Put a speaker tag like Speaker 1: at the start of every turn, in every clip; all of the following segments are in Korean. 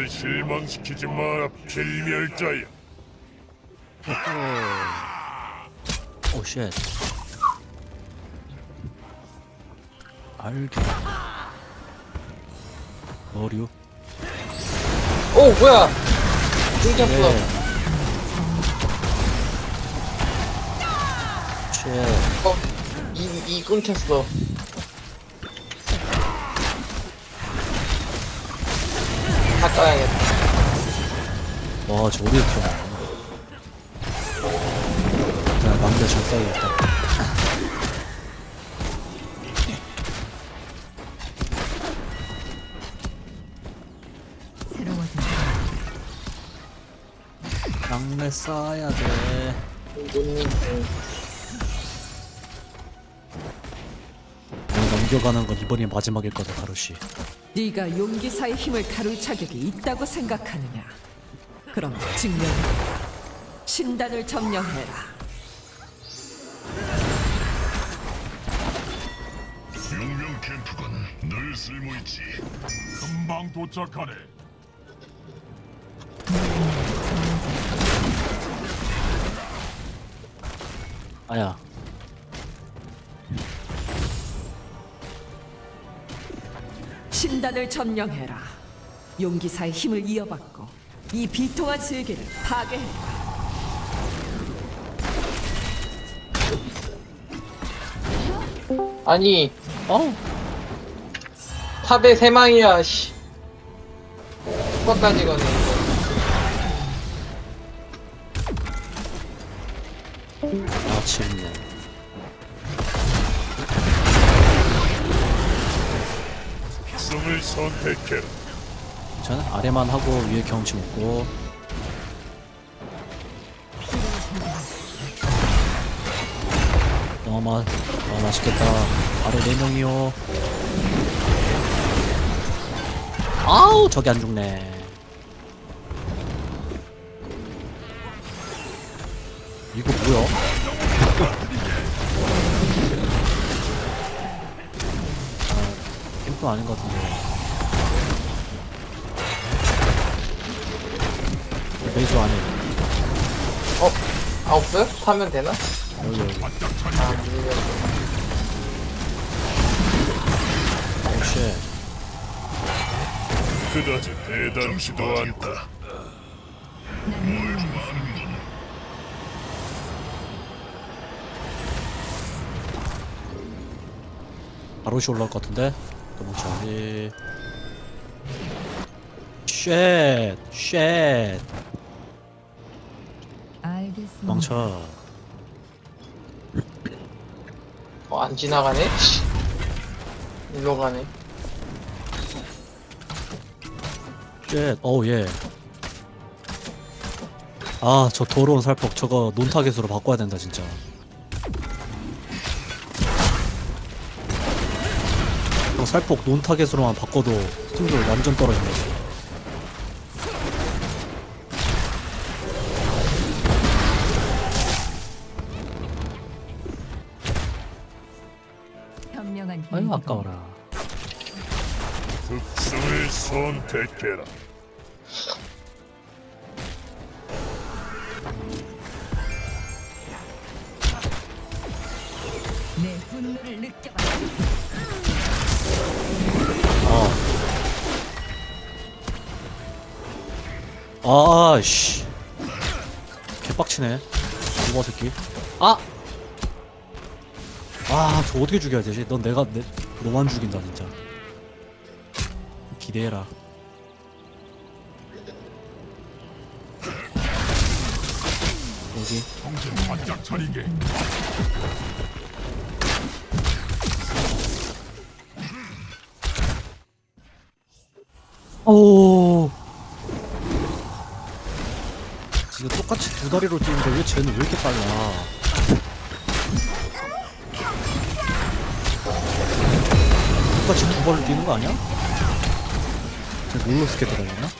Speaker 1: 날 실망시키지 마라 필멸자야.
Speaker 2: 오 쉣. 알게. 어류?
Speaker 3: 오 뭐야? 끊겼어
Speaker 2: 네. 쉣.
Speaker 3: 어, 이, 이 끊겼어 바꿔야겠다
Speaker 2: 와, 저 어디에 들어가? 그냥 남자 잘 써야겠다. 양내 쌓아야 돼. 오늘 넘겨가는 건 이번이 마지막일 거다, 가루씨.
Speaker 4: 네가 용기사의 힘을 다룰 자격이 있다고 생각하느냐? 그럼 증명해. 신단을 점령해라.
Speaker 1: 용병 캠프건 늘 쓸모 있지 금방 도착하네
Speaker 2: 아야.
Speaker 4: 신단을 점령해라. 용기사의 힘을 이어받고 이 비통한 세계를 파괴해라.
Speaker 3: 아니
Speaker 2: 어?
Speaker 3: 탑에 세 망이야 씨 후까지 거네
Speaker 2: 아침네.
Speaker 1: 특성을 선택해라
Speaker 2: 저는 아래만 하고 위에 경험치 먹고. 너무 맛, 아 맛있겠다. 아래 네 명이요. 아우 저기 안 죽네. 이거 뭐야? 아, 캠프 아닌 것 같은데. 메이저 안에
Speaker 3: 어? 아 없어요? 타면 되나?
Speaker 2: 여기 여기
Speaker 3: 아 밀렸어
Speaker 2: 오쉣
Speaker 1: 그다지 대단치도 않다
Speaker 2: 바로시 올라올 것 같은데 도망쳐야지 쉣! 쉣!
Speaker 4: 알겠습니다.
Speaker 2: 도망쳐
Speaker 3: 어, 안 지나가네? 씨. 일로 가네
Speaker 2: 쉣! 어우 예. 아 저 더러운 살폭 저거 논타겟으로 바꿔야 된다 진짜 살폭 논타겟으로만 바꿔도 승률 완전 떨어진다. 아유 아까워라.
Speaker 1: 특성을 선택해라
Speaker 2: 아. 아씨. 개빡치네. 이거 새끼. 아! 아, 저 어떻게 죽여야 되지? 넌 내가, 내, 너만 죽인다, 진짜. 기대해라. 여기.
Speaker 1: 정신 바짝 차리게
Speaker 2: 오. 두 다리로 뛰는데 왜 쟤는 왜 이렇게 빨라? 똑같이 두 발로 뛰는 거 아니야? 쟤 롤러 스케이트 달렸나?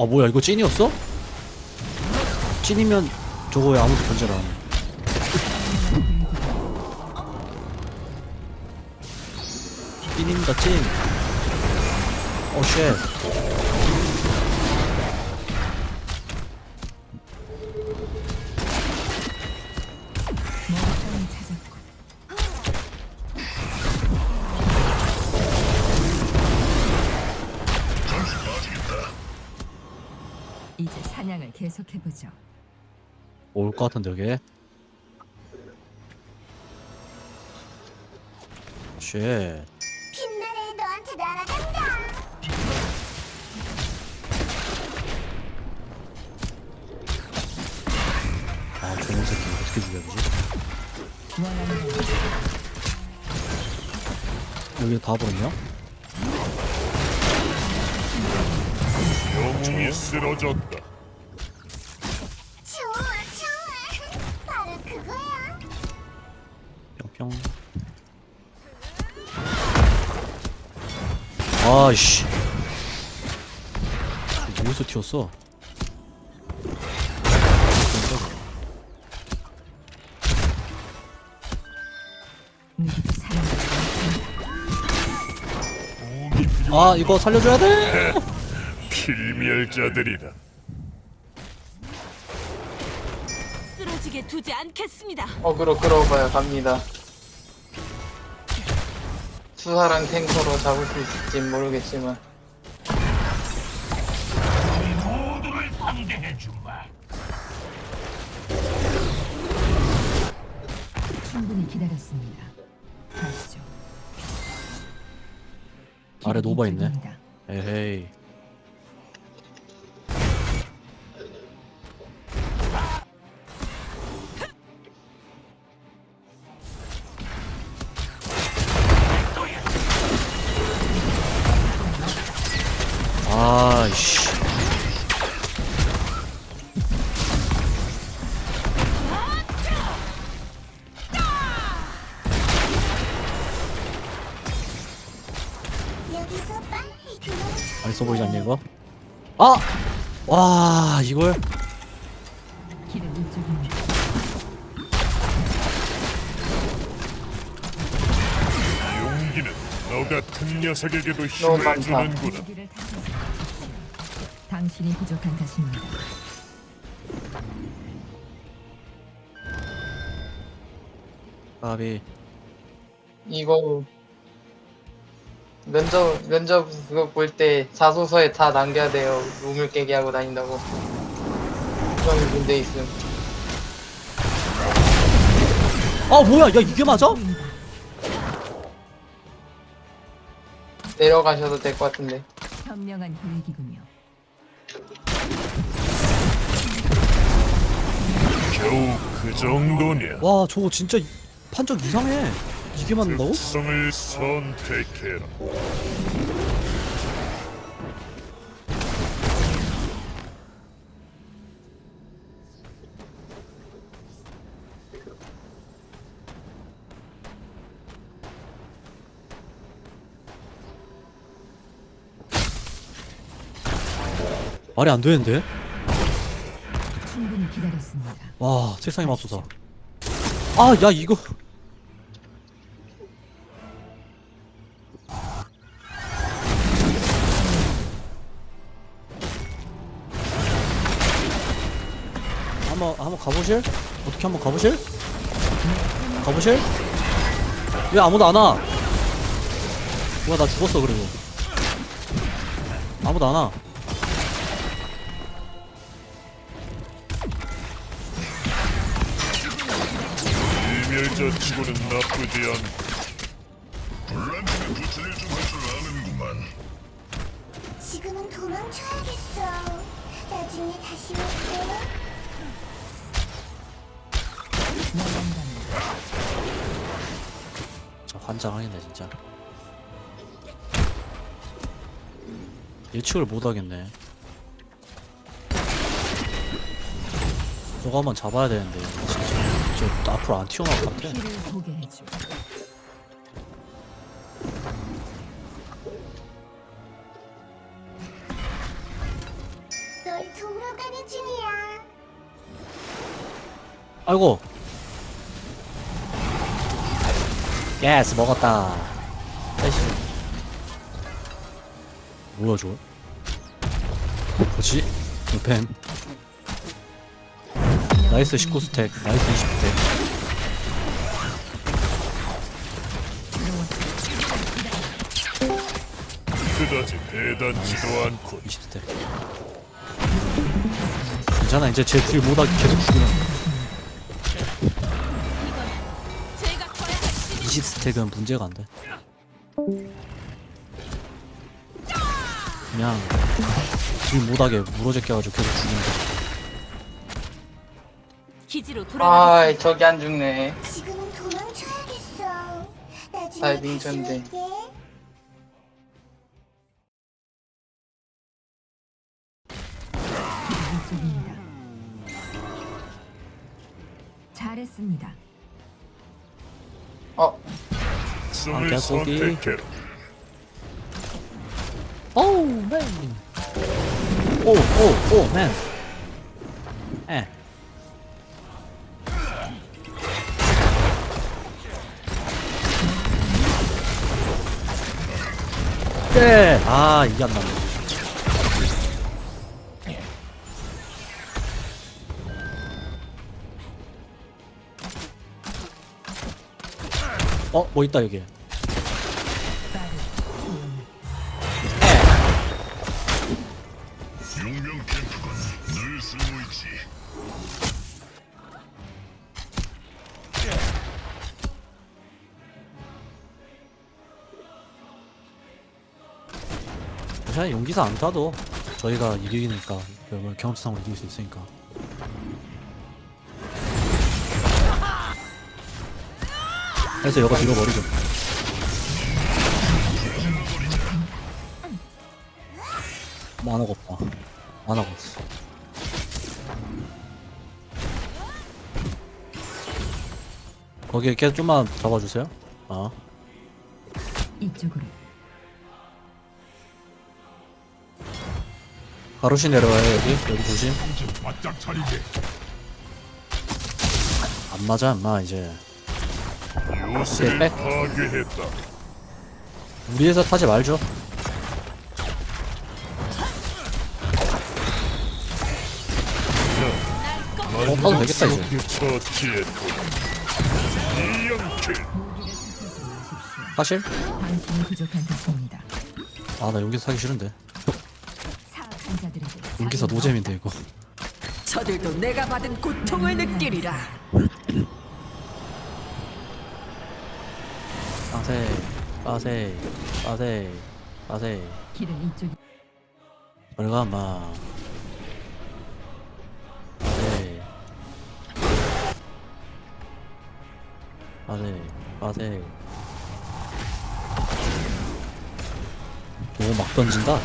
Speaker 2: 아 뭐야 이거 찐이었어? 찐이면 저거 왜 아무도 견제를 안 해? 찐입니다 찐. 오 쉣.
Speaker 4: 계속해보죠.
Speaker 2: 올 것 같은데 여기. 쉣.
Speaker 5: 빛나래 너한테 날아간다.
Speaker 2: 아 저런 새끼 어떻게 죽여야 되지?
Speaker 4: 원하는 건
Speaker 2: 여기 다 버렸냐?
Speaker 1: 영웅이 쓰러졌다.
Speaker 2: 뿅뿅. 아이씨. 어디서 튀었어? 아 이거 살려줘야 돼.
Speaker 1: 필멸자들이다.
Speaker 6: 쓰러지게 두지 않겠습니다.
Speaker 3: 어그로 끌어봐요 갑니다 수사랑 탱커로 잡을 수 있을지 모르겠지만
Speaker 4: 충분히 기다렸습니다. 가시죠.
Speaker 2: 아래 노바 있네. 에헤이.
Speaker 5: 도망쳐.
Speaker 2: 맛있어 보이지 않냐 이거? 아! 와 이걸.
Speaker 1: 용기는 너 같은 녀석에게도
Speaker 3: 너무
Speaker 1: 힘을
Speaker 3: 많다.
Speaker 1: 주는구나.
Speaker 4: 당신이 부족한 탓입니다.
Speaker 2: 까비
Speaker 3: 이거 면접 면접 그거 볼 때 자소서에 다 남겨야 돼요 우물 깨게 하고 다닌다고 그런 문제 있음
Speaker 2: 아 뭐야 야 이게 맞아?
Speaker 3: 내려가셔도 될 것 같은데
Speaker 4: 현명한 계획이군요.
Speaker 1: 겨우 그 정도냐?
Speaker 2: 와 저거 진짜 판적 이상해 이게 맞는다고?
Speaker 1: 특성을 선택해라.
Speaker 2: 말이 안 되는데?
Speaker 4: 충분히 기다렸습니다.
Speaker 2: 와 세상에 맙소사 아야 이거 가보실? 어떻게 한번 가보실? 가보실? 왜 아무도 안 와? 뭐야 나 죽었어 그리고 아무도 안 와.
Speaker 1: 필멸자 치고는 나쁘지 않고
Speaker 5: 지금은 도망쳐야겠어. 나중에 다시 올게.
Speaker 2: 진짜 환장하겠네 진짜. 예측을 못하겠네. 저거 한번 잡아야 되는데 진짜. 저 앞으로 안 튀어나올 것 같아. 아이고 예스 먹었다. 에이씨 뭐야 저거? 뭐지? 펜. 나이스 19스택. 나이스 20스택.
Speaker 1: 그다지 대단치도 않고
Speaker 2: 20스택. 괜찮아 이제 제딜 못하 계속 죽이는
Speaker 6: 제가
Speaker 2: 20스택은 문제가 안돼 그냥 딜 못하게 무너져 깨가지고 계속 거
Speaker 6: 기지로 돌아가.
Speaker 3: 아 저기 안 죽네
Speaker 5: 지금은 도망쳐야겠어. 나중에
Speaker 3: 다이빙
Speaker 5: 다시
Speaker 3: 전쟁.
Speaker 5: 올게.
Speaker 4: 잘했습니다.
Speaker 1: 승을
Speaker 2: 계속이.
Speaker 1: 선택해라.
Speaker 2: 오우 맨 오오오 맨 에 네. 아 이게 안 나네 어? 뭐 있다 여기
Speaker 1: 용병 캠프건 늘 쓰고 있지
Speaker 2: 사실 용기사 안 타도 저희가 이기니까 뭐 경험치상으로 이길 수 있으니까 그래서 이거 뒤로 버리죠. 만화가 없다. 만화가 없어. 거기에 계속 좀만 잡아주세요. 아.
Speaker 4: 이쪽으로.
Speaker 2: 바로시 내려와요 여기. 여기 조심. 안 맞아 안마 이제
Speaker 1: 요새를
Speaker 2: 네, 백.
Speaker 1: 파괴했다
Speaker 2: 우리에서 타지 말죠 어, 타도 되겠다, 이제. 사실
Speaker 4: 관심이 부족한 듯입니다.
Speaker 2: 아나 용기사 타기 싫은데 용기사 노잼인데 이거
Speaker 4: 저들도 내가 받은 고통을 느끼리라.
Speaker 2: 빠세 빠세 빠세 빠세.
Speaker 4: 길은 이쪽이
Speaker 2: 얼가 마. 빠세. 빠세 빠세. 오막 던진다.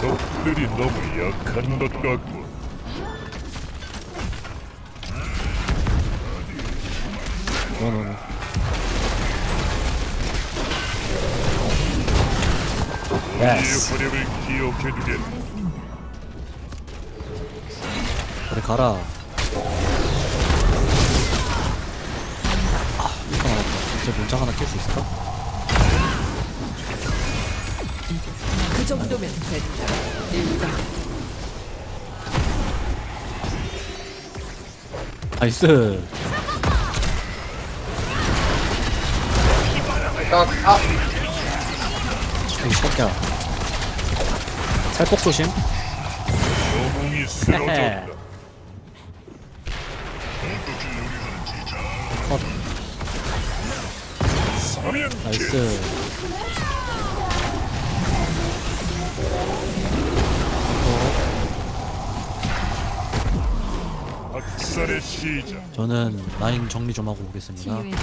Speaker 1: 적들이 너무 약한 것 같 이
Speaker 2: 예스
Speaker 1: 활약을 기억해두겠다
Speaker 2: 그래 가라 아 나왔다 이제 문장 하나 낄수 있을까?
Speaker 4: 그 정도면 됐다. 일단
Speaker 2: 나이스
Speaker 3: 딱, 아
Speaker 2: 여기 새끼야. 살폭 조심?
Speaker 1: 영웅이 쓰러졌다
Speaker 2: 컷 나이스
Speaker 1: 시작.
Speaker 2: 저는 라인 정리 좀 하고 오겠습니다.
Speaker 4: 치유의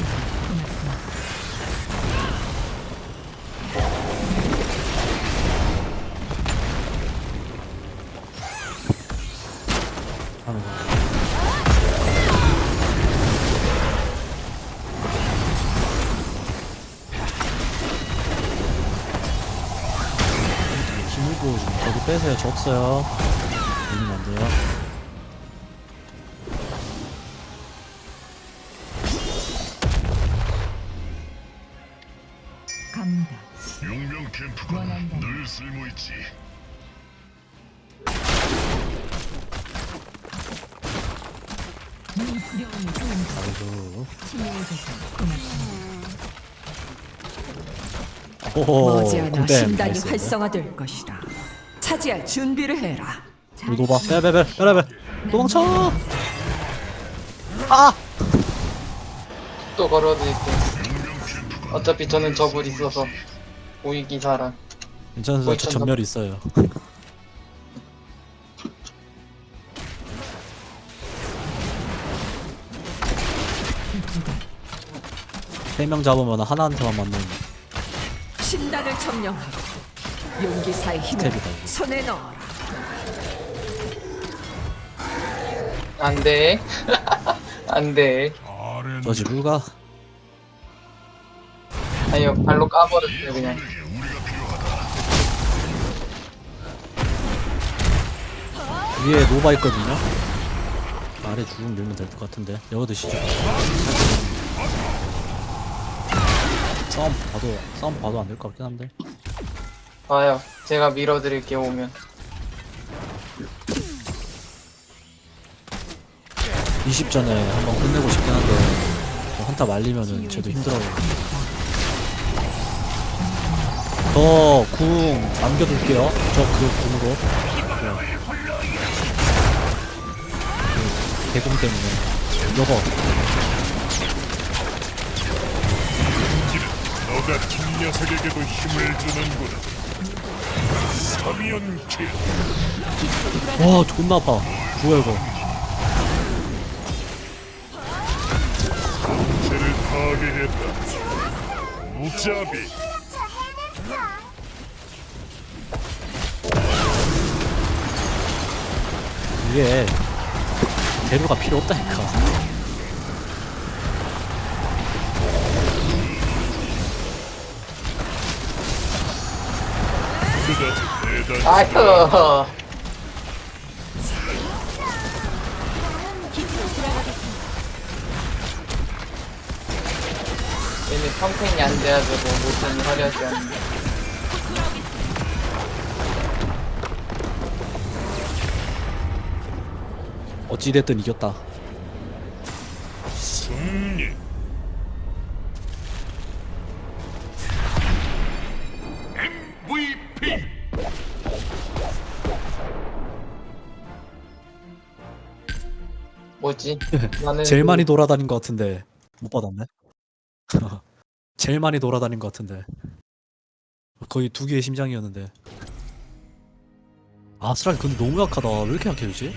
Speaker 2: 빼세요 저 없어요 밀면 안 돼요
Speaker 4: 갑니다.
Speaker 1: 용병 캠프가 늘 쓸모 있지.
Speaker 2: 아이고
Speaker 4: 치료해줘서 고맙습니다.
Speaker 2: 오호
Speaker 4: 머지않아 신단이
Speaker 2: 나이스.
Speaker 4: 활성화될 것이다. 차지할 준비를 해라.
Speaker 2: 이거 봐 빼빼빼 빼빼빼 도망쳐 아
Speaker 3: 또 걸어드릴게요. 어차피 저는 저불 있어서 보이기 사람.
Speaker 2: 괜찮아요 저? 전멸 있어요 세 명 잡으면 하나한테만 맞는
Speaker 4: 신단을 점령하고 용기사의 힘을
Speaker 2: 스텝이다.
Speaker 4: 손에 넣어라.
Speaker 3: 안 돼. 안 돼.
Speaker 1: 아래는
Speaker 2: 저지 불가
Speaker 3: 아니요, 발로 까버렸어요, 그냥.
Speaker 2: 위에 노바 있거든요 아래 죽음 밀면 될 것 같은데 여거 드시죠 싸움 봐도 싸움 봐도 안 될 것 같긴 한데
Speaker 3: 봐요. 제가 밀어드릴게요, 오면.
Speaker 2: 20전에 한번 끝내고 싶긴 한데 저 한타 말리면은 쟤도 힘들어요 저궁 남겨둘게요 저 그 궁으로 네. 그 대궁 때문에 여거
Speaker 1: 너 같은 녀석에게도 힘을 주는구나.
Speaker 2: 와 존나 아파 뭐야 이거
Speaker 1: 파괴했다. 무자비.
Speaker 2: 이게 대루가 필요 없다니까
Speaker 3: 아휴. 얘는 평생이 안 돼가지고 못하는 화려하지 않네.
Speaker 2: 어찌됐든 이겼다
Speaker 3: 뭐지? 나는
Speaker 2: 제일
Speaker 3: 그-
Speaker 2: 많이 돌아다닌 것 같은데. 못 받았네. 제일 많이 돌아다닌 것 같은데. 거의 두 개의 심장이었는데. 아스랄 근데 너무 약하다. 왜 이렇게 약해지지?